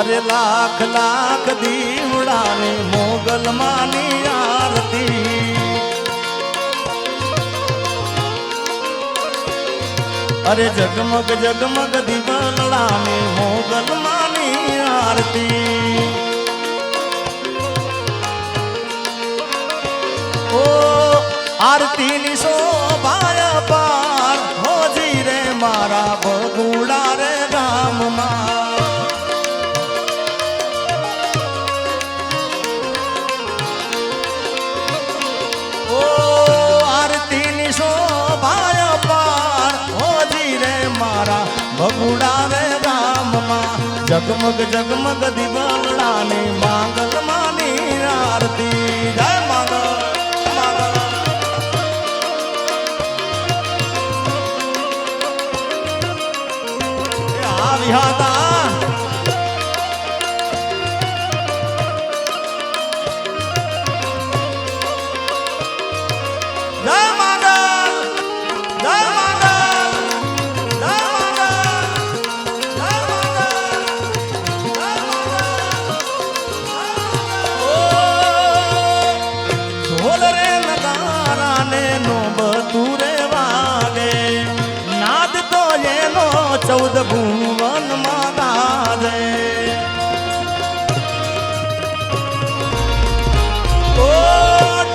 અરે લાખ લાખ દીવડાને મોગલ માની આરતી. અરે જગમગ જગમગ દીવલાને મોગલ માની આરતી. ઓ આરતીની શોભાય પાર, હોજી રે મારા જગમગ જગમગ દિવાલાની માંગલ માની આરતી. જય માંગલ માંગલ. આવી આ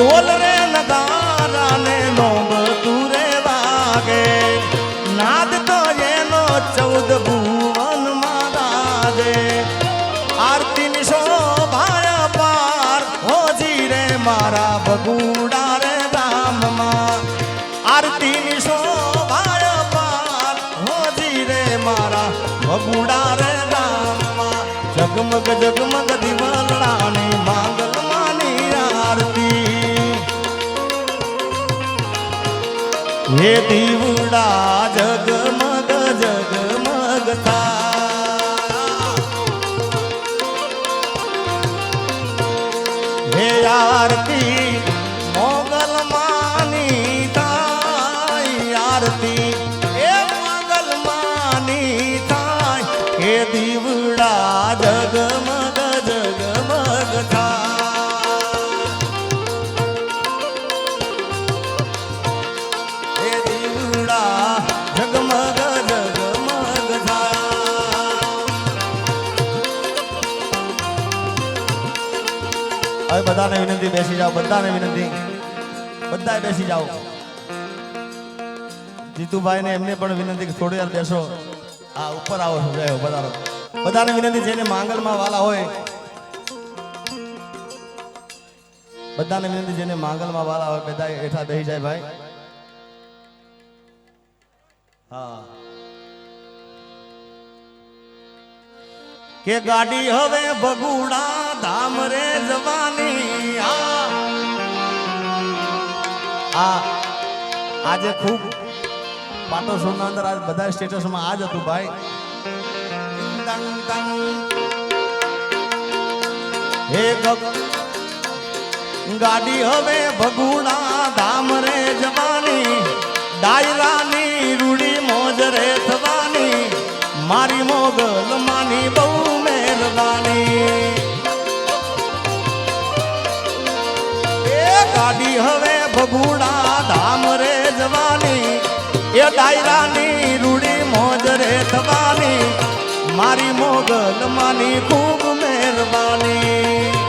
ઢોલ રે નગારા ને નોબ તુરે વાગે. નાદ તો એનો ચૌદ ભુવનમાં ગાજે આરતી ની શોભાય પાર, હોજી રે મારા બગુડા રે ગામમાં આરતી ની શોભાય પાર, હોજી રે મારા બગુડા રે ગામમાં જગમગ જગમગ દિવાલાની હે દીવડા જગમગ જગમગ થા. આરતી બધાને વિનંતી, બેસી જાઓ, બધાને વિનંતી. બધા બેસી જાઓ. જીતુભાઈ ને એમને પણ વિનંતી કે થોડી વાર બેસો. આ ઉપર આવો છો જય બધાને. વિનંતી, જેને માંગલમાં વાલા હોય, બધાને વિનંતી, જેને માંગલમાં વાલા હોય બધા હેઠા બેસી જાય ભાઈ. હા. કે ગાડી હવે ભગુડા ધામ રે જવાની. આ આજે ખૂબ પાટો સોના અંદર આજ બધા સ્ટેટસમાં આજ હતું ભાઈ. હે ગાડી હવે ભગુડા ધામ રે જવાની. ડાયરાની રૂડી મોજ રે થવાની. મારી મોગલ માની બહુ ગાડી હવે બબુડા ધામ રે જવાની. એ ડાયરાની રૂડી મોજ રે થવાની. મારી મોગલ માની ખૂબ મહેરબાની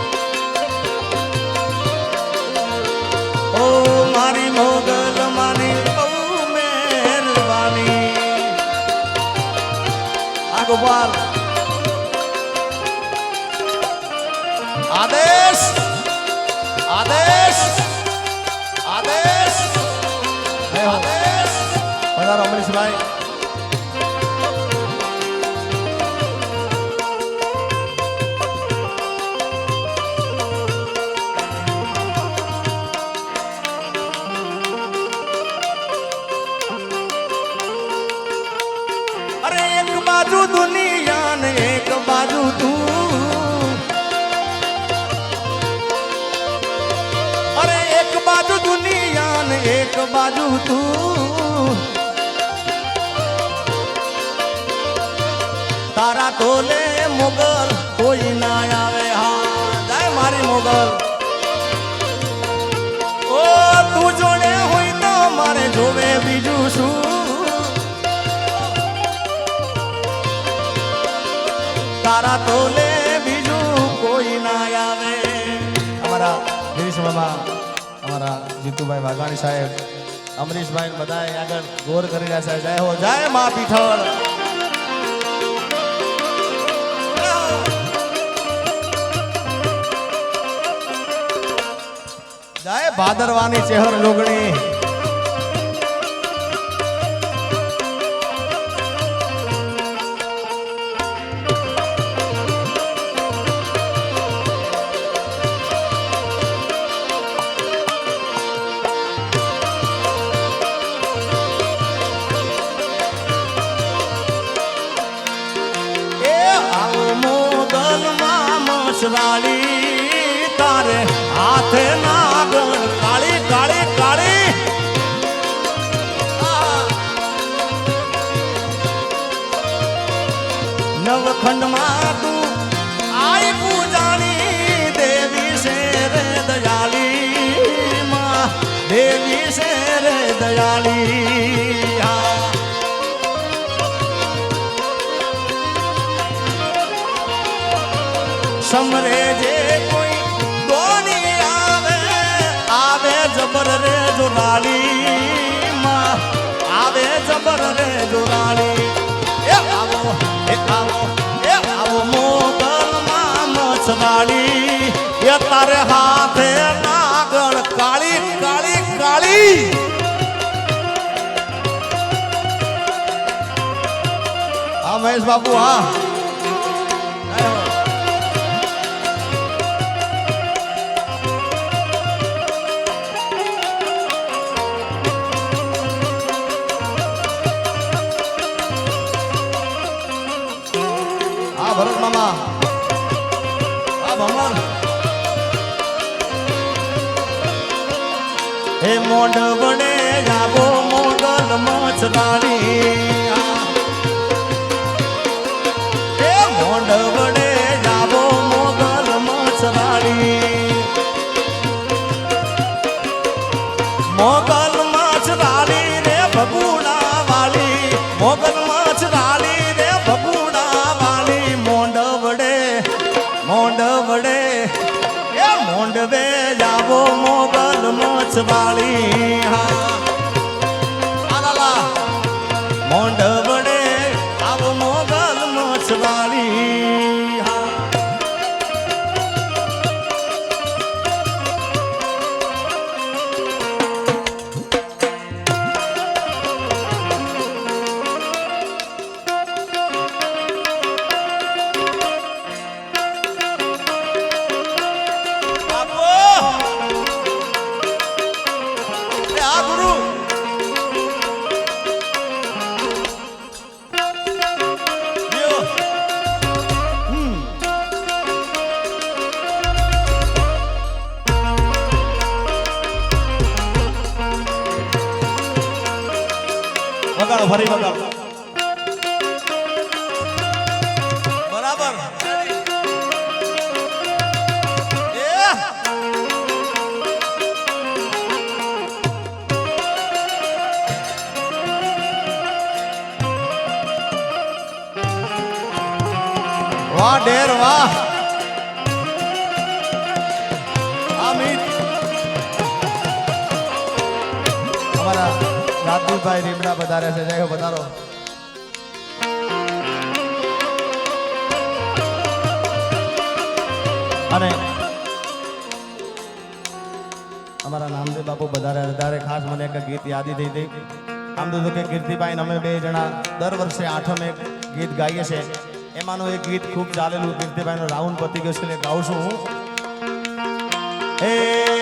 તારા તોલે બીજું કોઈ ના આવે. અમારા ગિરીશ મામા અમારા જીતુભાઈ વાઘાણી સાહેબ, અમરીશભાઈ બધા આગળ ગોર કરી રહ્યા છે. જય હો, જય મા પીઠળ. જય ભાદરવાની ચેહર લોગણી જબર રે જોડાલી એ આવો એ આવો એ આવો મોગલ માં મછડાલી એ તારે બાબુ હા. મોગલ મચરાણી રે ભગુડા વાલી મોગલ મચરાણી રે ભગુડા વાલી મોંડ વડે મોંડ વડે એ મોંડવે જાવો મોગલ મચવાળી હા. વગાડો ફરી વગાડો વાહ ડેર વાહ. અમારા રાજદીપભાઈ રીમડા વધારે છે. જય હો, પધારો. અને અમારા નામદેવ બાપુ વધારે વધારે ખાસ મને એક ગીત યાદી થઈ હતી. આમ તો કે કીર્તિભાઈ અમે બે જણા દર વર્ષે આઠમ ગીત ગાઈએ છે એમાંનું એક ગીત ખૂબ ચાલેલું. કીર્તિભાઈનો રાઉન્ડ પતી ગયો છે એટલે ગાઉં છું હું. હે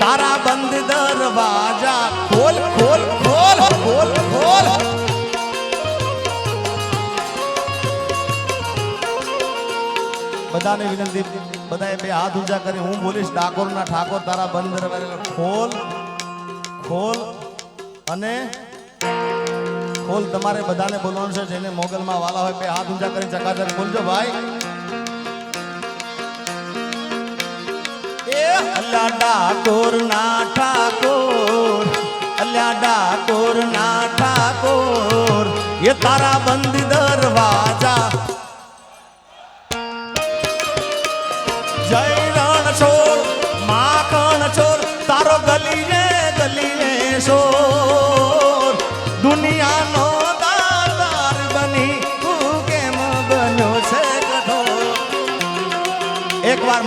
તારા બંધ દરવાજા ખોલ ખોલ ખોલ ખોલ ખોલ. બધાને વિનંતી, બધાએ બે હાથ ઊંચા કરી, હું બોલીશ, ડાકોરના ઠાકોર તારા બંધ દરવાજા ખોલ ખોલ અને ખોલ. તમારે બધાને બોલવાનું છે, જેને મોગલમાં વાલા હોય, બે હાથ ઊંચા કરી, ચકાચક બોલજો, ભાઈ. એ અલ્લા ડાકોર ના ઠાકોર, અલ્યા ડાકોર ના ઠાકોર, એ તારા બંધ દરવાજા. જય રણ છોર માખણ છોર તારો ગલીને ગલીને શોર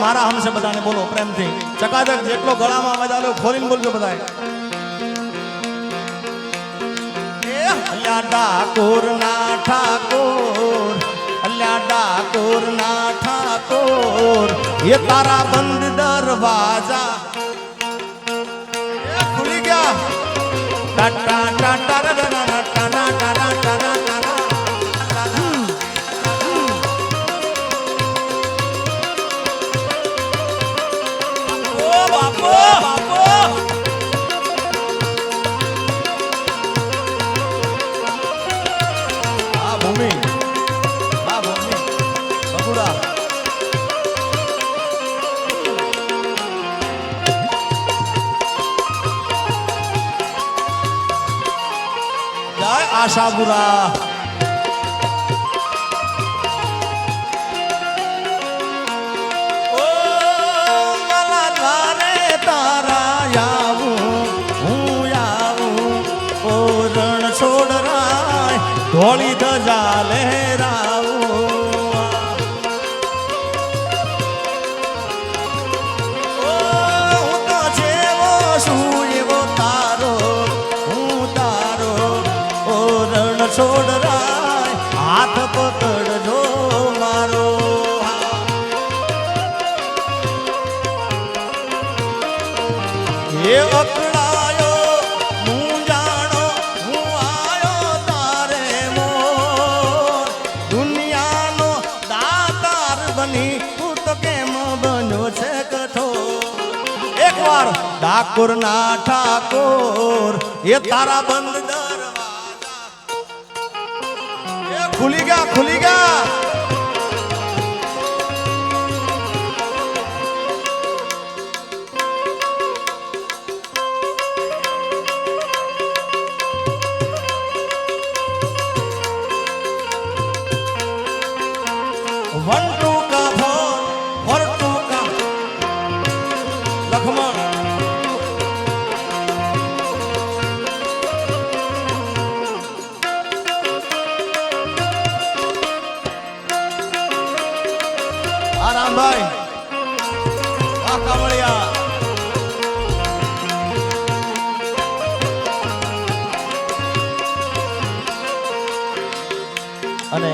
મારા હમશે બધાને બોલો પ્રેમથી. ચકાચક જેટલો ગળામાં અવાજ આવ્યો ખોલીને બોલજો બધાએ અલ્યા ડાકોર ના ઠાકોર અલ્યા ડાકોર ના ઠાકોર, એ તારા બંધ દરવાજા રાય ધોળી ધજા લહેરાવું ડાકોર ના ઠાકોર એ તારા બંધ દરવાજા ખુલી ગયા ખુલી ગયા અને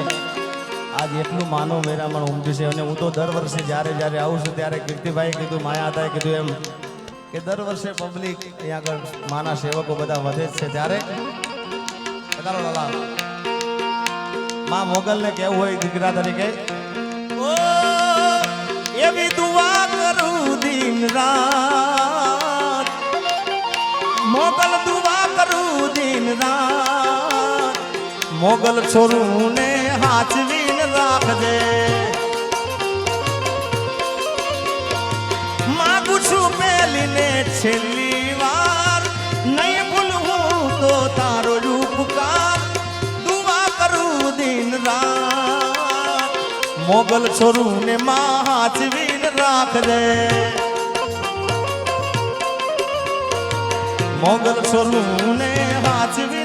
આજ એટલું માનવ મેરામણ ઉમટ્યું છે અને હું તો દર વર્ષે જ્યારે જ્યારે આવું છું ત્યારે કીર્તિભાઈએ કીધું, માયા હતા કીધું એમ કે દર વર્ષે પબ્લિક અહીંયા આગળ માના સેવકો બધા વધે જ છે ત્યારે. મા મોગલને કેવું હોય દીકરા તરીકે. એવી દુઆ કરું દિન રાત. મોગલ મોગલ છોરું ને હાચવીને રાખજે માગું છું પેલી ને છેલ્લી વાર નહીં ભૂલવું તો તારો જ ઉપકાર દુઆ કરું દિન રાત મોગલ છોરું ને માં હાચવીને રાખજે મોગલ છોરું ને હાચવીને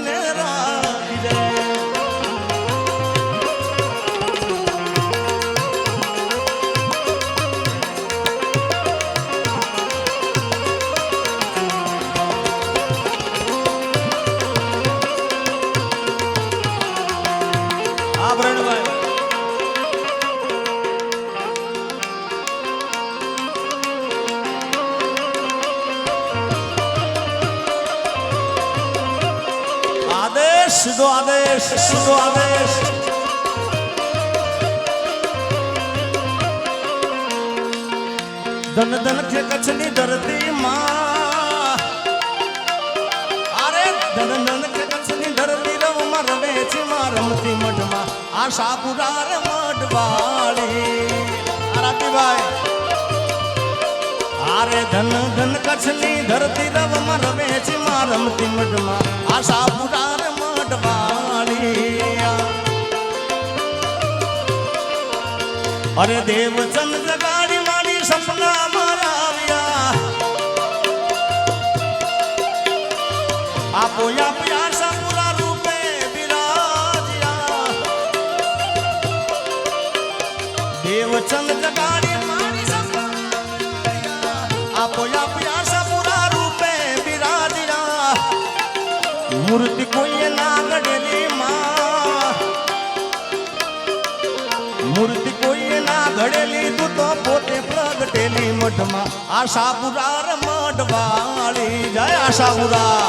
સીધો આદેશ સીધો આદેશ ધન ધન છે કચ્છની ધરતી માં અરે ધન ધન છે કચ્છની ધરતી રવમાં માં રમતી મઢમાં આશાપુરા રે મઢવાળી આ રાતીભાઈ આરે ધન ધન કચ્છની ધરતી રવમાં રમે છે માં રમતી મઢમાં આશાપુરા રે મઢવાળી અરે દેવચંદ જગાડી મારી સપના મારા આવ્યા. આપો આપ મૂર્તિ કોઈએ ના ઘડેલી માં. મૂર્તિ કોઈએ ના ઘડેલી તું તો પોતે પ્રગટેલી મઠમાં આશાપુરા રે મઢવાળી જય આશાપુરા.